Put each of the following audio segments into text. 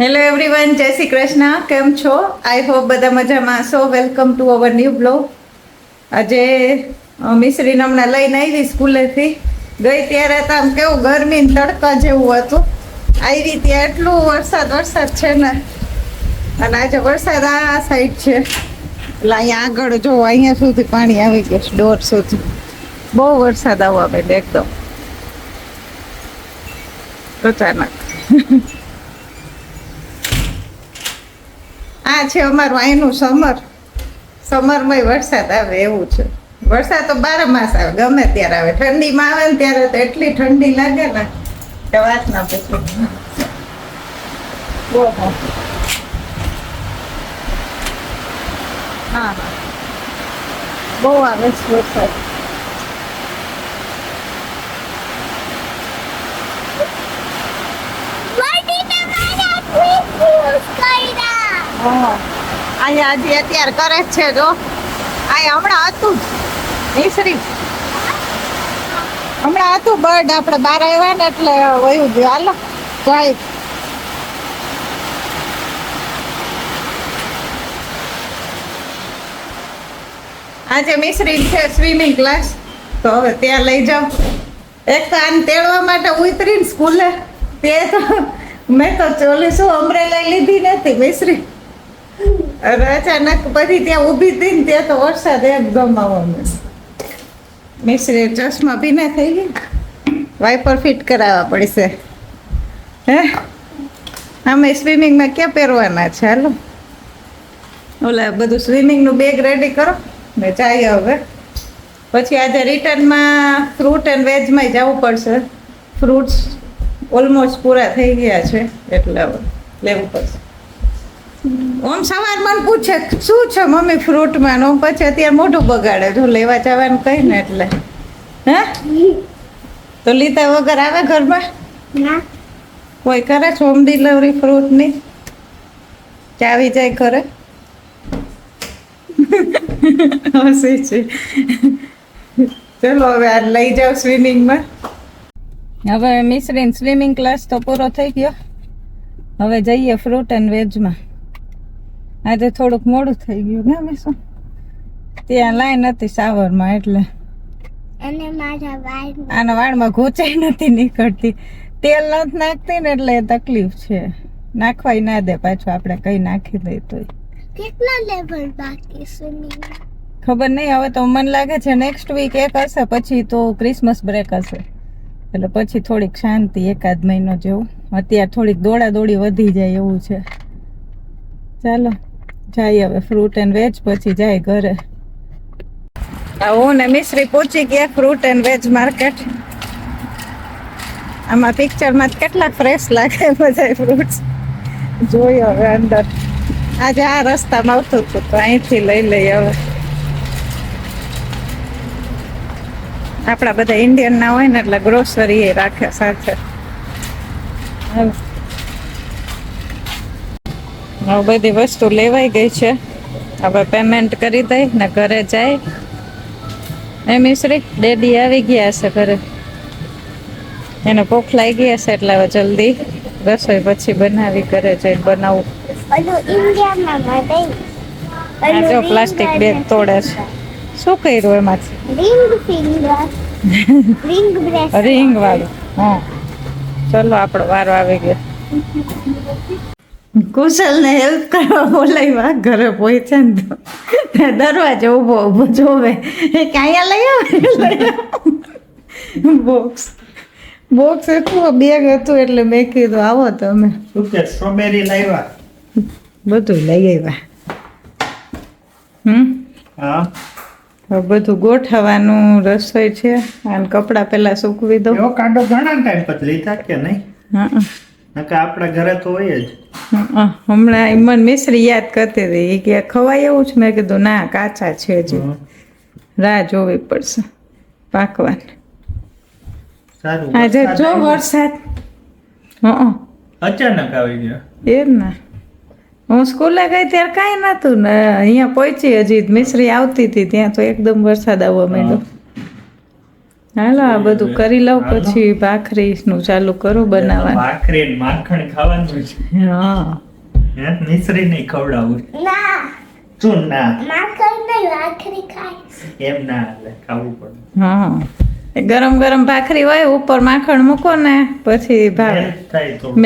Hello everyone જય શ્રી કૃષ્ણ કેમ છો આઈ હોપ બધા મજામાં. So welcome to our new blog આજે મિશ્રીને હમણાં લઈને આવી સ્કૂલેથી. ગઈ ત્યારે તો આમ કેવું ગરમી તડકા જેવું હતું. આવી ત્યાં એટલું વરસાદ વરસાદ છે ને. અને આજે વરસાદ આ સાઈડ છે. એટલે અહીંયા આગળ જો, અહીંયા સુધી પાણી આવી ગયું ડોર સુધી. બહુ વરસાદ આવવા માંડ્યો એકદમ. અચાનક આ છે અમારું અહીંનું સમર. સમરમાં વરસાદ આવે એવું છે. વરસાદ તો બાર માસ આવે, ગમે ત્યારે આવે. ઠંડીમાં આવે ને ત્યારે તો એટલી ઠંડી લાગે ને. કે વાત ના પછી હા. બહુ આવે છે વરસાદ હા. અહીંયા હજી અત્યારે કરે જ છે, જો. અહીંયા હમણાં હતું જ. મિશ્રી. હમણાં હતું બર્ડ, આપણે બહાર આવ્યા ને એટલે વયું ગયું. હાલો, જાય. આજે મિશ્રી છે સ્વિમિંગ ક્લાસ. તો હવે ત્યાં લઈ જાઓ. એક તો આને તેડવા માટે ઉતરીને સ્કૂલે. તે તો મેં તો ચોલી શું અમરેલા લીધી નથી, મિશ્રી. અરે અચાનક પછી ત્યાં ઊભી હતી ને ત્યાં તો વરસાદ એકદમ આવવાનો મિશ્રી ચશ્મા ભીના થઈ ગયા. વાઇપર ફિટ કરાવવા પડશે. હે? અમે સ્વિમિંગમાં ક્યાં પહેરવાના છે? હાલો. ઓલા બધું સ્વિમિંગનું બેગ રેડી કરો. ને જાય હવે. પછી આજે રિટર્નમાં ફ્રૂટ એન્ડ વેજમાં જવું પડશે. ફ્રૂટ્સ ઓલમોસ્ટ પૂરા થઈ ગયા છે. એટલે હવે લેવું પડશે. ઓમ સવાર મને પૂછે શું છે મમ્મી ફ્રૂટમાં? ને ઓમ પછી અત્યારે મોઢું બગાડે જો લેવા જવાનું કઈ ને એટલે. હે? તો લીધા વગર આવે ઘરમાં? કોઈ કરે છે હોમ ડિલિવરી ફ્રૂટની? ચાવી જાય ઘરે? હસી છે. ચલો હવે આ લઈ જાઓ સ્વિમિંગમાં. હવે મિશ્રીન સ્વિમિંગ ક્લાસ તો પૂરો થઈ ગયો. હવે જઈએ ફ્રૂટ એન્ડ વેજમાં આજે થોડુંક મોડું થઈ ગયું ને શું? ત્યાં લાઈન હતી સાવરમાં એટલે. અને મારા વાળ આના વાળમાં ઘૂંચાઈ નથી નીકળતી. તેલ નથી નાખતી ને એટલે તકલીફ છે. નાખવાય ના દે પાછું આપણે કઈ નાખી દઈ તો કેટલા લેવલ બાકી સ્વિમિંગ ખબર નહીં હવે તો મને લાગે છે નેક્સ્ટ વીક એક હશે પછી તો ક્રિસમસ બ્રેક હશે. એટલે પછી થોડીક શાંતિ એકાદ મહિનો જેવું. અત્યારે થોડીક દોડા દોડી વધી જાય એવું છે. ચાલો. જાય હવે ફ્રૂટ એન્ડ વેજ પછી જાય ઘરે. હું ને મિશ્રી પહોંચી ગયા ફ્રૂટ એન્ડ વેજ માર્કેટ આમાં પિક્ચરમાં કેટલા ફ્રેશ લાગે બધા ફ્રૂટ્સ જોઈ હવે અંદર. આજે આ રસ્તામાં આવતું હતું તો અહીંથી લઈ લઈએ હવે. આપણા બધા ઇન્ડિયન ના હોય ને એટલે ગ્રોસરી એ રાખે સાથે. બધી વસ્તુ લેવાઈ ગઈ છે. હવે પેમેન્ટ કરી દઈ ને ઘરે જાય. એ મિશ્રી ડેડી આવી ગયા હશે ઘરે. એને ભૂખ લાગી હશે એટલે હવે જલ્દી રસોઈ પછી બનાવી ઘરે જઈને બનાવું. જો પ્લાસ્ટિક બેગ તોડે છે. શું કર્યું એમાંથી? રિંગ વાળું હા. ચલો આપણો વારો આવી ગયો. કુશલ ને હેલ્પ કરવા બોલાવ્યા. ઘરે પહોંચ્યા ને તો દરવાજો ઊભો ઊભો જોવે. એ કાંયા લઈ આવે બોક્સ બોક્સ હતું બેગ હતું એટલે મેં કીધું આવો તમે સ્ટ્રોબેરી લાવ્યા? બધું લઈ આવ્યા. હમ? હા. બધું ગોઠવવાનું રસોઈ છે. અને કપડાં પહેલાં સૂકવી દો કાંડો ઘણા ટાઈમ પછી લીધા કે નહીં? હા આપણા ઘરે તો હોય જ. હમણાં ઇમન મિશ્રી યાદ કરતી હતી. કે ખવાય એવું છે મેં કીધું ના કાચા છે હજી રાહ જોવી પડશે પાકવાની. આજે જો વરસાદ હં અચાનક આવી ગયો. એમ ને. હું સ્કૂલે ગઈ ત્યારે કાંઈ નહોતું ને. અહીંયા પહોંચી હજી મિશ્રી આવતી હતી. ત્યાં તો એકદમ વરસાદ આવવા માંડ્યો. હાલો આ બધું કરી લઉં પછી ભાખરી નું ચાલુ કરું બનાવવાનું. ભાખરી ને માખણ ખાવાનું છે. હા. મિશ્રી નહીં ખવડાવું. ના. ચૂન ના? માખણ નહીં ભાખરી ખાય. એમ ના ખાવું પડે. હા. ગરમ ગરમ ભાખરી હોય ઉપર માખણ મૂકો ને પછી ભાવે.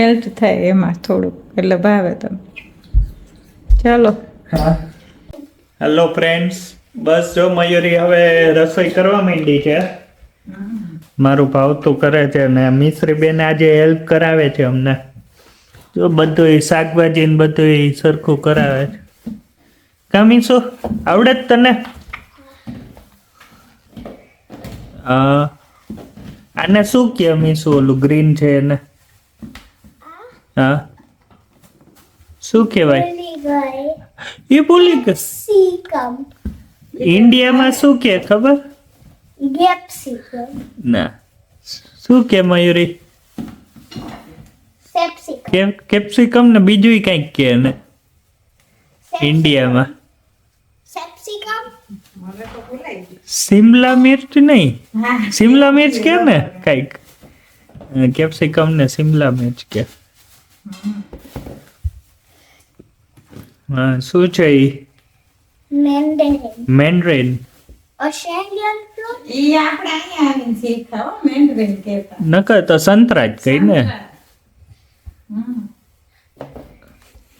મેલ્ટ થાય એમાં થોડુંક એટલે ભાવે તમે ચાલો. હેલો ફ્રેન્ડ્સ બસ જો મયુરી હવે રસોઈ કરવા માંડી છે. મારું ભાવતું કરે છે ને મિશ્રી બેન આજે હેલ્પ કરાવે છે અમને. જો બધું શાકભાજી ને બધું સરખું કરાવે છે. કામીશુ આવડે જ તને? આને શું કે મીસુ ઓલું ગ્રીન છે એને? હા? શું કહેવાય? એ ભૂલી ગઈ. ઇન્ડિયામાં શું કે ખબર? ના. શું કે મયુરી? કેપ્સિકમ ને બીજું કંઈક કે ને? ઇન્ડિયામાં. સિમલા શિમલા મિર્ચ નહીં? શિમલા મિર્ચ કે ને કંઈક? કેપ્સિકમ ને શિમલા મિર્ચ કે. હા શું છે મેન્ડ્રેન. ઈ આપણે અહીંયા આવીને શીખા હો મેન્ડરીન કહેતા. નકર તો સંતરા જ કઈ ને?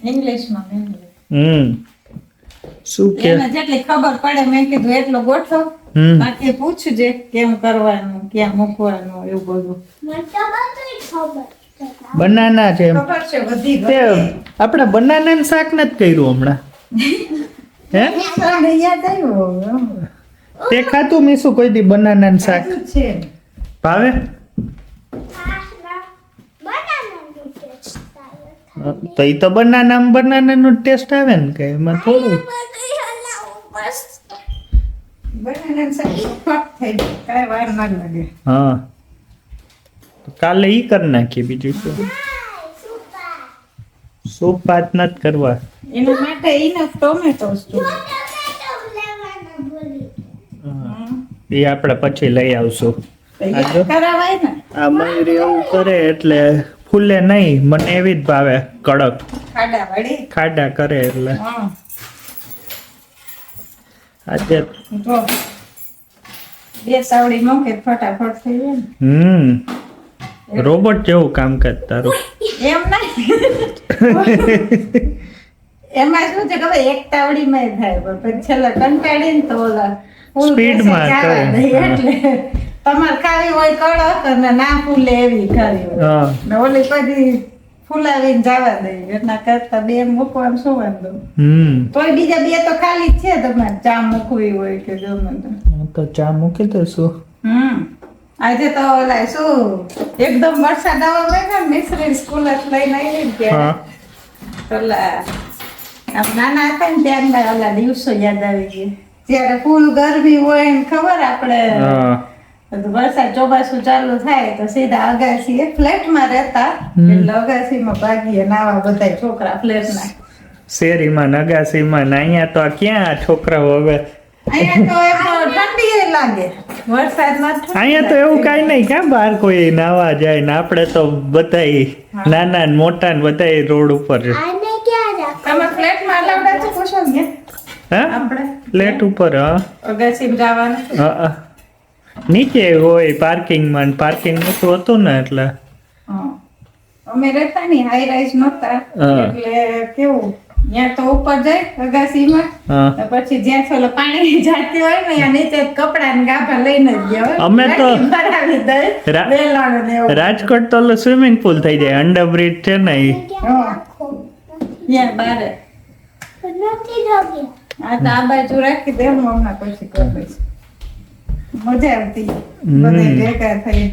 ઇંગ્લિશમાં મેન્ડરીન હમ. શું કે? એને જેટલી ખબર પડે મેં કીધું એટલો ગોઠવો બાકી પૂછજે કેમ કરવાનું ક્યાં મૂકવાનું એવું બધું. મને તો બધું ખબર છે. બનાના છે ખબર છે બધી તે આપણે બનાના શાક નથી કર્યું હમણાં. હે? યાદ આવ્યું તે ખાતું મીસું કોઈ દી બનાના શાક? ભાવે પાછલા બનાનાનું ટેસ્ટ આવે. તો એ તો બનાના બનાના નું ટેસ્ટ આવે ને કે એમાં થોડું? હા. કાલે ઈ કરી નાખીએ બીજું શું. સૂપ ભાત નથી કરવા. એના માટે એને ટોમેટો લેવાનું ભૂલી ગઈ. એ આપણે પછી લઈ આવશું. આ મયુરી એવું કરે એટલે ફૂલે નહીં મને એવી જ ભાવે કડક. ખાડા કરે એટલે. આજે બે સાવડી મૂકે ફટાફટ થઈ જાય હમ. રોબોટ જેવું કામ કામકાજ તારું. એમ નહીં? એમાં શું છે ખબર? એક તાવડીમાં થાય પણ છેલ્લે કંટાળીને તો ઓલા ફૂલ Speed માં બેસે કરે. એટલે તમારે ખાવી હોય કડક અને ના ફૂલે એવી ખાવી હોય. ને ઓલી પછી ફૂલાવીને જવા દે એના કરતા બે મૂકવાનું શું વાંધો? તોય બીજા બે તો ખાલી છે તમારે ચા મૂકવી હોય કે ગમે તે. ચા મૂકી દેશું હમ. આજે તો ઓલા શું એકદમ વરસાદ આવવા માંડ્યો ને મિશ્રી સ્કૂલ જ લઈને આવી ત્યારે. ઓલા નાના હતા ને ત્યારના ઓલા દિવસો યાદ આવી ગયા. ત્યારે ફૂલ ગરમી હોય ને ખબર આપણે? વરસાદ ચોમાસું ચાલુ થાય તો સીધા અગાસી ફ્લેટમાં રહેતા. એટલે અગાસીમાં ભાગીએ નાવા બધા છોકરા ફ્લેટના. શેરીમાં નગાસીમાં ને અહીંયા તો ક્યાં આ છોકરાઓ હવે? અહીંયા તો એવું કઈ નહીં. ક્યાં બહાર કોઈ નાવા જાય ને આપણે તો બધા નાના મોટા ને બધાય રોડ ઉપર. તમે ફ્લેટમાં અલાવડા છે પૂછો ને. હા? આપણે? ઉપર હા. અગાસીમાં જવાનું હા. નીચે હોય પાર્કિંગમાં પાર્કિંગ નતું હતું ને એટલે. અમે રહેતા ની હાઈ રાઈઝ નહોતા. એટલે કેવું ત્યાં તો ઉપર જાય અગાસીમાં. હા. પછી જ્યાં છોલો પાણી જાતી હોય ને ત્યાં નીચે કપડા ને ગાભા લઈને જ ગયા અમે તો- રાજકોટ તો સ્વિમિંગ પુલ થઈ જાય અંડર બ્રિજ છે ને ત્યાં બારે. નથી જોગ્યા આ તો આ બાજુ રાખી દે હું હમણાં પછી કરી મજા આવતી. બધા ભેગા થઈ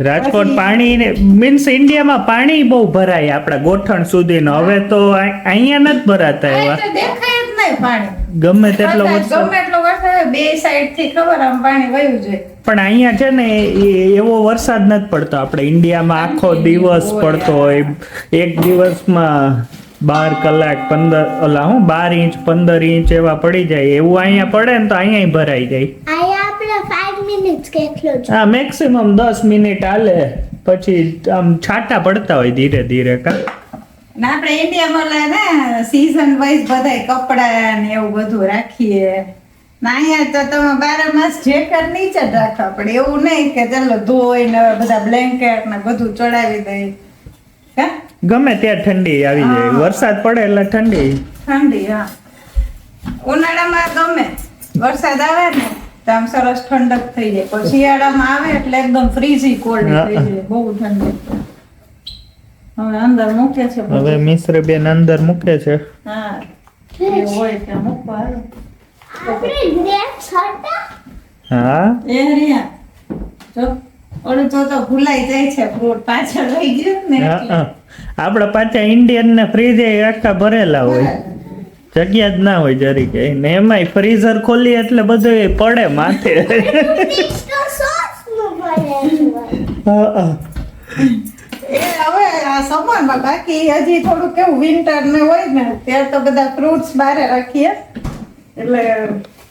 રાજકોટ પાણી મીન્સ ઇન્ડિયામાં પાણી બહુ ભરાય આપણા ગોઠણ સુધી હવે તો અહીંયા નથી ભરાતા એવા. દેખાય જ નહીં પાણી. ગમે તેટલો વરસાદ ગમે એટલો વરસાદ બે સાઈડથી ખબર આમ પાણી વયું જોઈએ પણ અહીંયા છે ને એ- એવો વરસાદ નથી પડતો. આપણે ઇન્ડિયામાં આખો દિવસ પડતો હોય. એક દિવસમાં બાર કલાક પંદર ઓલા હું બાર ઇંચ પંદર ઇંચ એવા પડી જાય. એવું અહીંયા પડે ને તો અહીંયા ભરાઈ જાય. હા મેક્સિમમ દસ મિનિટ હાલે. પછી આમ છાંટા પડતા હોય ધીરે ધીરે કા. ને આપણે ઇન્ડિયામાં ને સીઝન વાઇઝ બધાય કપડા ને એવું બધું રાખીએ. ને અહીંયા તો તમે બારે માસ જેકેટ નીચે જ રાખવા પડે. એવું નહીં કે ચાલો ધોઈને હવે બધા બ્લેન્કેટ ને બધું ચડાવી દઈએ. ગમે ત્યાં ઠંડી આવી જાય. વરસાદ પડે એટલે ઠંડી. ઠંડી હા. ઉનાળામાં ગમે. વરસાદ આવે ને તો આમ સરસ ઠંડક થઈ જાય. પછી શિયાળામાં આવે એટલે એકદમ ફ્રીઝી કોલ્ડ થઈ જાય. બહુ ઠંડી. હવે અંદર મૂકે છે હવે મિશ્ર બેન અંદર મૂકે છે. હા. એવું હોય ત્યાં મૂકવા આપણે ડ્રેસ હતા હા? એ રહ્યા જો. ઓલું તો તો ભૂલાઈ જાય છે ફ્રૂટ પાછળ રહી ગયું ને આપણા પાછા ઇન્ડિયન ને ફ્રીજ આખા ભરેલા હોય. જગ્યા જ ના હોય જરીકે ને એમાંય ફ્રીઝર ખોલી એટલે બધું પડે માથે. હવે આ સમરમાં બાકી હજી થોડું કેવું વિન્ટર ને હોય ને ત્યારે તો બધા ફ્રૂટ્સ બારે રાખીએ. એટલે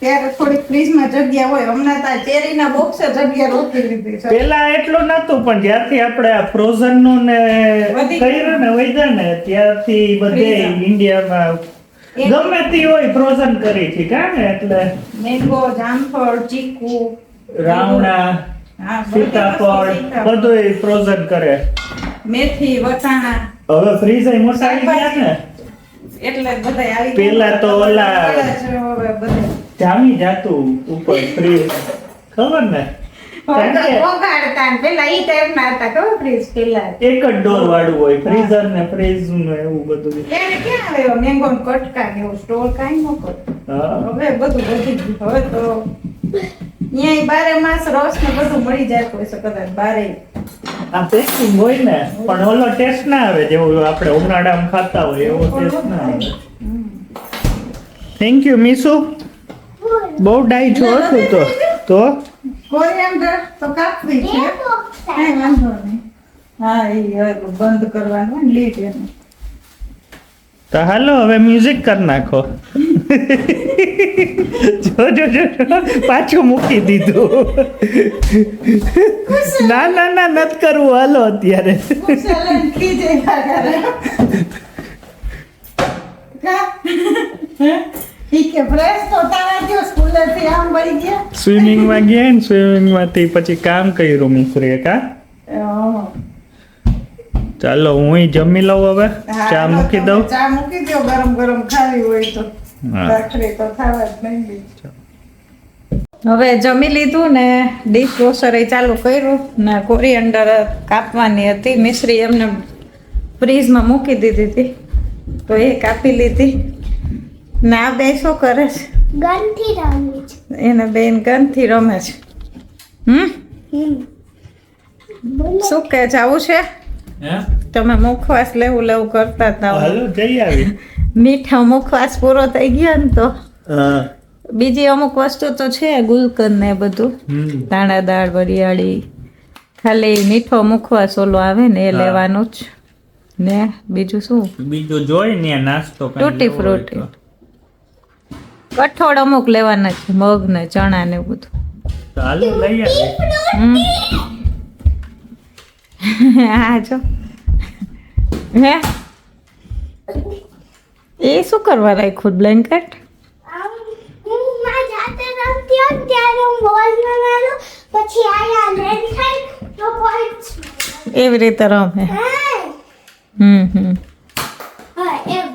ત્યારે થોડીક ફ્રીજમાં જગ્યા હોય. હમણાં તો ચેરીના બોક્સે જગ્યા રોકી લીધી છે. પેલા એટલું નતું પણ જ્યારથી આપણે આ ફ્રોઝનનું ને કર્યું ને વૈધા ને ત્યારથી બધે ઇન્ડિયામાં ગમે તે હોય ફ્રોઝન કરી છે કા ને? એટલે મેંગો જામફળ ચીકુ રાવણા સીતાફળ બધું ફ્રોઝન કરે. મેથી વટાણા. હવે ફ્રીજ મોટા આવી ગયા ને? એટલે બધા આવી પેલા તો ઓલા- હવે બધા જામી જાતું ઉપર ફ્રીજ. ખબર ને? કારણ કે વગાડતા ને પેલા ઈ ટાઈપના હતા ખબર ફ્રીજ પેલા એક જ ડોર વાળું હોય ફ્રીઝર ને ફ્રીજ ને એવું બધું. ક્યાં આવ્યો મેંગો કટકા ને એવું? સ્ટોર કાંઈ ન હવે બધું વધી હવે તો અહીંયા બારે માસ રસ ને બધું મળી હોય છે કદાચ બારે. આ ટેસ્ટિંગ હોય ને પણ ઓલો ટેસ્ટ ના આવે જેવું આપણે ઉનાળામાં ખાતા હોય એવો ટેસ્ટ ના આવે. થેન્ક યુ મીસુ બહુ ડાઈ છો છું તો તો. કોરિએન્ડર તો કાપવી છે. કાંઈ વાંધો નહીં. હા એ બંધ કરવાનું લીટ એનું. તો હાલો હવે મ્યુઝિક કરી નાખો. જો જો જો પાછું મૂકી દીધું. ના ના ના નથી કરવું. હાલો અત્યારે. ખીજે. હે? ઈ કે fresh તો તારા જો સ્કૂલેથી આમ વળી ગયા? સ્વિમિંગમાં ગયા ને સ્વિમિંગમાંથી પછી કામ કર્યું મિશ્રીએ કા? ચાલો હું જમી લઉં હવે. ચા મૂકી દઉં. ચા મૂકી દો ગરમ ગરમ ખાવી હોય તો. હા. તો ખાવા જ નહીં બી. હવે જમી લીધું ને ડીશ વોશર ચાલુ કર્યું ને કોરિયન્ડર કાપવાની હતી. મિશ્રી એમને ફ્રીજમાં મૂકી દીધી હતી. તો એ કાપી લીધી. ને બે શું કરે છે? ગનથી રમે છે. એને બેન ગનથી રમે છે. હમ? શું કે જવું આવું છે તમે મુખવાસ લેવું લેવું કરતા હતા હાલો જઈ આવી. મીઠો મુખવાસ પૂરો થઈ ગયો ને તો. બીજી અમુક વસ્તુ તો છે ગુલકંદ ને બધું. દાણા દાળ વરિયાળી. ખાલી મીઠો મુખવાસ ઓલો આવે ને એ લેવાનું જ. ને બીજું શું? બીજું જોઈ ને નાસ્તો તૂટી ફ્રૂટી. કઠોળ અમુક લેવાના છે મગ ને ચણા ને બધું. ચાલો હાલો લઈ આવે હમ. હા જો. હે? એ શું કરવા રાખ્યું બ્લેન્કેટ એવી રીતે રમે. હમ હમ હા એમ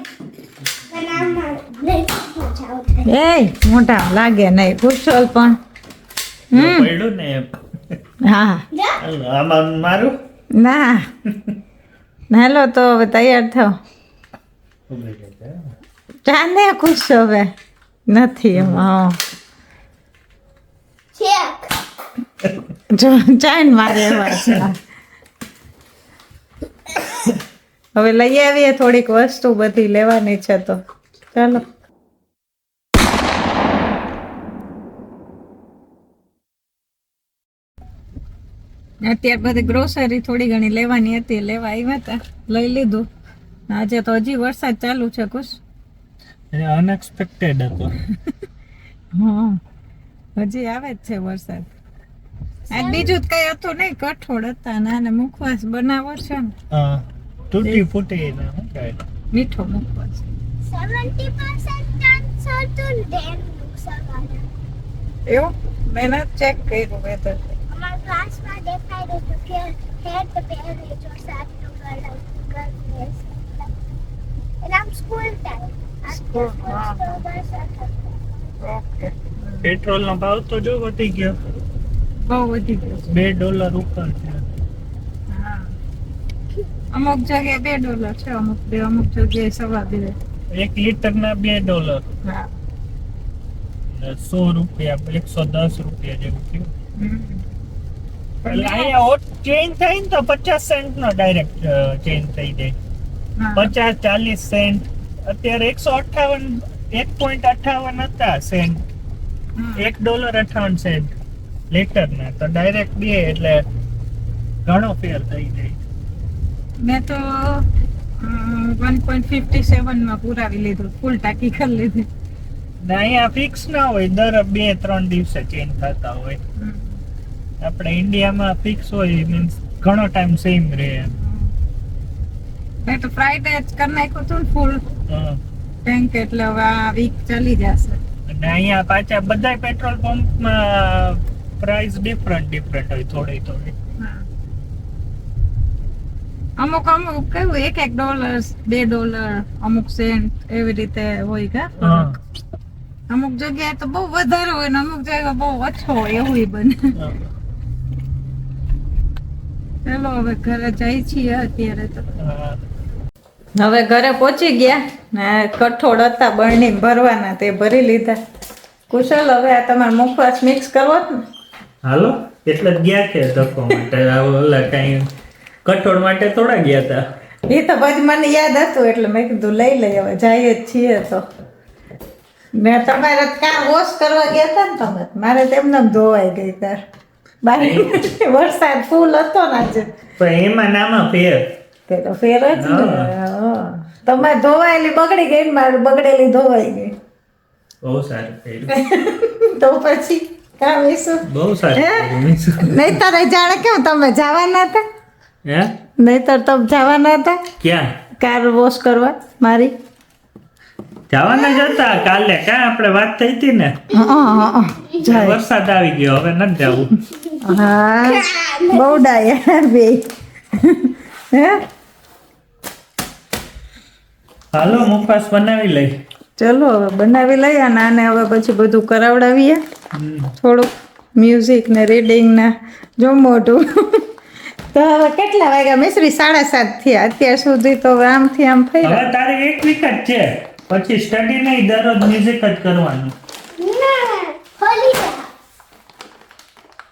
બનાવમાં બ્રેક જાવ થાય એ મોટા લાગે નહીં. કુશલ પણ. હમ. ને હા. આમાં મારું? ના. હેલો તો હવે તૈયાર થાવ. ચાને ખુશ હવે? નથી એમાં ચાઇન મારે એવા હવે લઈ આવીએ થોડીક વસ્તુ બધી લેવાની છે તો. ચાલો. અત્યારે બધી ગ્રોસરી થોડી ઘણી લેવાની હતી લેવા આવ્યા હતા લઈ લીધું. આજે તો હજી વરસાદ ચાલુ છે કુશ. અનએક્સપેક્ટેડ હતો. હા હજી આવે જ છે વરસાદ. આજ બીજું જ કઈ હતું નહીં કઠોળ હતા ને આને મુખવાસ બનાવો છે ને. તૂટી ફૂટી ને મીઠો મુખવાસ. સેવન્ટી પર્સન્ટ ચાન્સ હતું ડેમ નુકસાન એવું? મેં ચેક કર્યું વેધર ક્લાસમાં દેખાડ્યું હતું કે હેડ પહેરી જો સાતનું ગળા ગળેસ એટલે આમ સ્કૂલ ટાઈમ School, હા. ઓકે પેટ્રોલ નો ભાવ તો જો વધી ગયો બહુ વધી ગયો બે ડોલર ઉપર છે હા અમુક જગ્યાએ બે ડોલર છે અમુક બે અમુક જગ્યાએ સવા બે એક લીટર ના બે ડોલર સો રૂપિયા એકસો દસ રૂપિયા જેવું થયું. અહીંયા ચેન્જ થઈ ને તો પચાસ સેન્ટ નો ડાયરેક્ટ ચેન્જ થઈ જાય. પચાસ ચાલીસ સેન્ટ અત્યારે એકસો અઠાવન એક પોઈન્ટ અઠાવન હતા સેન્ટ એક ડોલર અઠાવન સેન્ટ લીટર ના તો ડાયરેક્ટ બે એટલે ઘણો ફેર થઈ જાય. મેં તો વન પોઈન્ટ ફિફ્ટી સેવનમાં પુરાવી લીધું. ફૂલ ટાંકી કરી લીધી. ને અહીંયા ફિક્સ ના હોય. દર બે ત્રણ દિવસે ચેન્જ થતા હોય. આપણે ઇન્ડિયામાં ફિક્સ હોય મીન્સ ઘણો ટાઈમ સેમ રહે એમ. મેં તો ફ્રાઈડે જ કરી નાખ્યું હતું ફૂલ ટેન્ક એટલે હવે આ વીક ચાલી જશે. અને અહીંયા પાછા બધા પેટ્રોલ પંપમાં પ્રાઇસ ડિફરન્ટ ડિફરન્ટ હોય થોડી થોડી. અમુક અમુક કેવું એક એક ડોલર બે ડોલર અમુક સેન્ટ એવી રીતે હોય કે? અમુક જગ્યાએ તો બહુ વધારે હોય ને અમુક જગ્યાએ બહુ ઓછો હોય એવું બને. ચલો હવે ઘરે જઈ છીએ અત્યારે તો. હવે ઘરે પહોંચી ગયા ને કઠોળ હતા બરણી ભરવાના તે ભરી લીધા. કુશલ હવે આ તમારે મુખવાસ મિક્સ કરવો ને? હાલો એટલે ગયા કે ધક્કો માટે. ઓલા કઈ કઠોળ માટે થોડા ગયા હતા. એ તો પછી મને યાદ હતું એટલે મેં કીધું લઈ લઈ હવે જઈએ જ છીએ તો. મેં તમારે કાં વોશ કરવા ગયા હતા ને તમે? મારે તેમને ધોવાઈ ગઈ તાર બારી વરસાદ ફૂલ હતો ને આજે. પણ એમાં નામાં ફેર. તે તો ફેર જ ને. તમારે ધોવાયેલી બગડી ગઈ મારી બગડેલી ધોવાઈ ગઈ. બહુ સારું તો પછી કામ બહુ સારું તારે જાણે કેમ તમે જવાના હતા? હે? નહીતર તમે જવાના હતા? ક્યાં? કાર વોશ કરવા મારી? જવાના જ હતા કાલે. કાં આપણે વાત થઈ હતી ને? વરસાદ આવી ગયો. હવે નથી જવું. હા બહુ ડાયા બે. હે? હાલો મુખવાસ બનાવી લઈ. ચલો હવે બનાવી લઈએ અને આને હવે પછી બધું કરાવડાવીએ. થોડુંક મ્યુઝિક ને રીડિંગ ને જો મોટું તો હવે કેટલા વાગ્યા મિશ્રી? સાડા સાત થયા. અત્યાર સુધી તો આમથી આમ હવે તારે એક વીક જ છે. પછી સ્ટડી નહીં દરરોજ મ્યુઝિક જ કરવાનું. ના